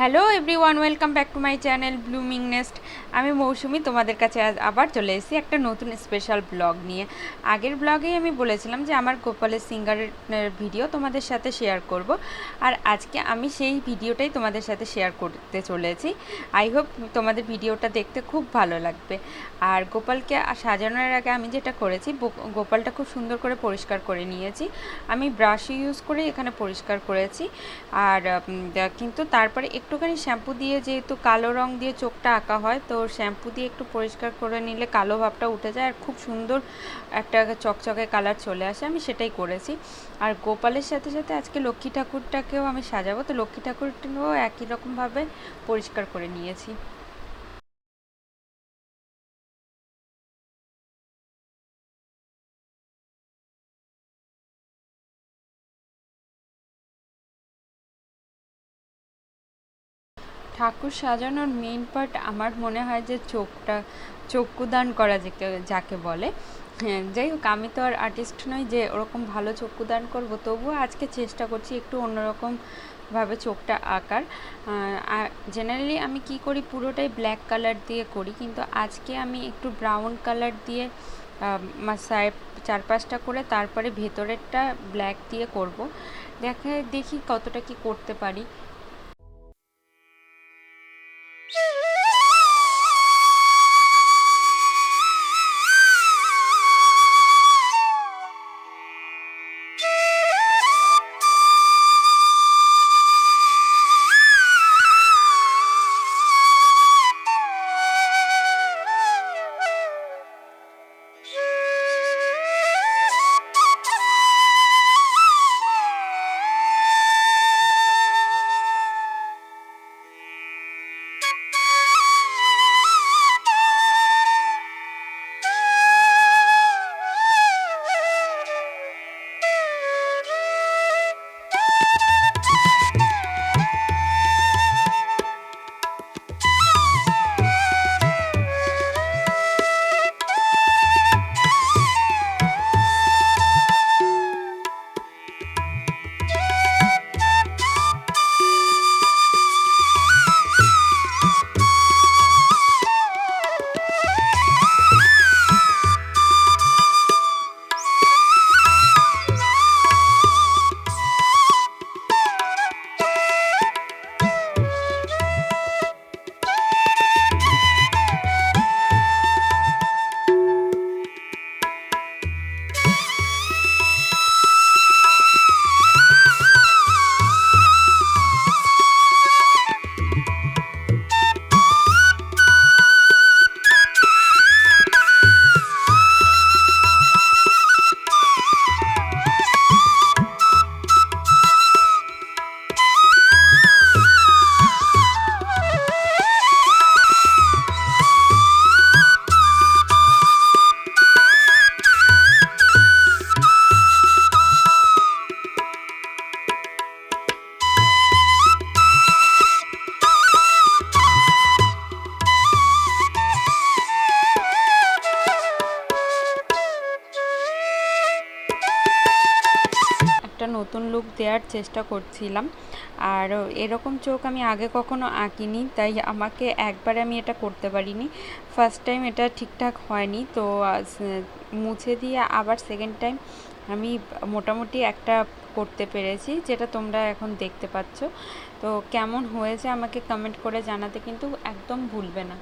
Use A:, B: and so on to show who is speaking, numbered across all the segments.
A: Hello everyone, welcome back to my channel blooming nest. আমি মৌসুমি, তোমাদের কাছে আবার চলে এসেছি একটা নতুন স্পেশাল ব্লগ নিয়ে। আগের ব্লগেই আমি বলেছিলাম যে আমার গোপালের সিঙ্গারের ভিডিও তোমাদের সাথে শেয়ার করব, আর আজকে আমি সেই ভিডিওটাই তোমাদের সাথে শেয়ার করতে চলেছি। আই হোপ তোমাদের ভিডিওটা দেখতে খুব ভালো লাগবে। আর গোপালকে সাজানোর আগে আমি যেটা করেছি গোপালটা খুব সুন্দর করে পরিষ্কার করে নিয়েছি। আমি ব্রাশ ইউজ করে এখানে পরিষ্কার করেছি। আর কিন্তু তারপরে একটুখানি শ্যাম্পু দিয়ে যেহেতু কালো রং দিয়ে চোখটা আঁকা হয়, তো শ্যাম্পু দিয়ে একটু পরিষ্কার করে নিলে কালো ভাবটা উঠে যায় আর খুব সুন্দর একটা চকচকে কালার চলে আসে। আমি সেটাই করেছি। আর গোপালের সাথে সাথে আজকে লক্ষ্মী ঠাকুরটাকেও আমি সাজাবো। তো লক্ষ্মী ঠাকুরটাকেও একই রকমভাবে পরিষ্কার করে নিয়েছি। ঠাকুর সাজানোর মেইন পার্ট আমার মনে হয় যে চোখটা, চক্ষুদান করা যাকে যাকে বলে। হ্যাঁ যাই হোক, আমি তো আর আর্টিস্ট নই যে ওরকম ভালো চক্ষুদান করব। তবুও আজকে চেষ্টা করছি একটু অন্যরকম ভাবে চোখটা আঁকার। জেনারেলি আমি কি করি, পুরোটাই ব্ল্যাক কালার দিয়ে করি। কিন্তু আজকে আমি একটু ব্রাউন কালার দিয়ে সাইড চারপাশটা করে তারপরে ভেতরেরটা ব্ল্যাক দিয়ে করব। দেখা, দেখি কতটা কি করতে পারি। একটা নতুন লুক দেওয়ার চেষ্টা করছিলাম। আর এরকম চোখ আমি আগে কখনো আঁকিনি, তাই আমাকে একবারে আমি এটা করতে পারিনি। ফার্স্ট টাইম এটা ঠিকঠাক হয়নি, তো মুছে দিয়ে আবার সেকেন্ড টাইম আমি মোটামুটি একটা করতে পেরেছি, যেটা তোমরা এখন দেখতে পাচ্ছ। তো কেমন হয়েছে আমাকে কমেন্ট করে জানাতে কিন্তু একদম ভুলবে না।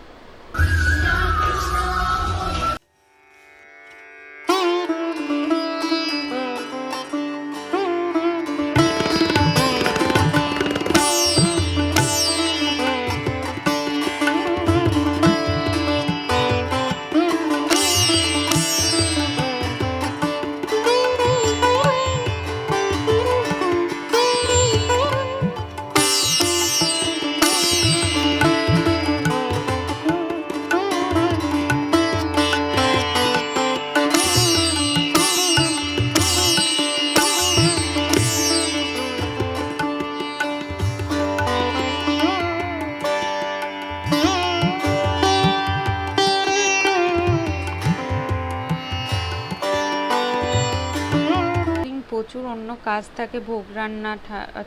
A: কাজ থাকে, ভোগ রান্না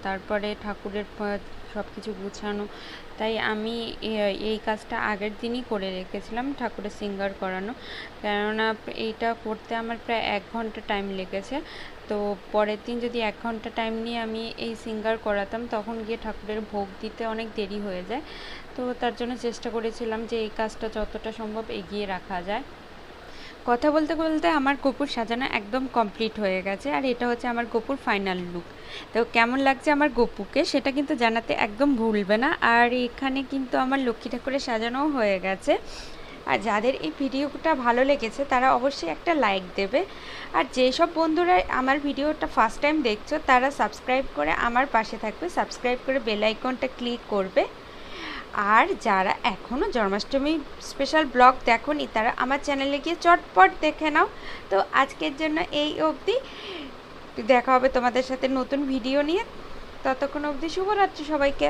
A: তারপরে ঠাকুরের সব কিছু গুছানো। তাই আমি এই কাজটা আগের দিনই করে রেখেছিলাম ঠাকুরের সিঙ্গার করানো। কেননা এইটা করতে আমার প্রায় এক ঘণ্টা টাইম লেগেছে। তো পরের দিন যদি এক ঘণ্টা টাইম নিয়ে আমি এই সিঙ্গার করাতাম, তখন গিয়ে ঠাকুরের ভোগ দিতে অনেক দেরি হয়ে যায়। তো তার জন্য চেষ্টা করেছিলাম যে এই কাজটা যতটা সম্ভব এগিয়ে রাখা যায়। কথা বলতে বলতে আমার কপুর সাজানো একদম কমপ্লিট হয়ে গেছে, আর এটা হচ্ছে আমার গপুর ফাইনাল লুক তো কেমন লাগছে আমার গপুকে সেটা কিন্তু জানাতে একদম ভুলবে না, আর এখানে কিন্তু আমার লক্ষ্মী ঠাকুরের সাজানোও হয়ে গেছে। আর যাদের এই ভিডিওটা ভালো লেগেছে তারা অবশ্যই একটা লাইক দেবে। আর যেসব বন্ধুরা আমার ভিডিওটা ফার্স্ট টাইম দেখছ তারা সাবস্ক্রাইব করে আমার পাশে থাকবে সাবস্ক্রাইব করে বেল আইকনটা ক্লিক করবে। আর যারা এখনও জন্মাষ্টমী স্পেশাল ব্লগ দেখনি, তারা আমার চ্যানেলে গিয়ে চটপট দেখে নাও। তো আজকের জন্য এই অবধি। দেখা হবে তোমাদের সাথে নতুন ভিডিও নিয়ে। ততক্ষণ অবধি শুভরাত্রি সবাইকে।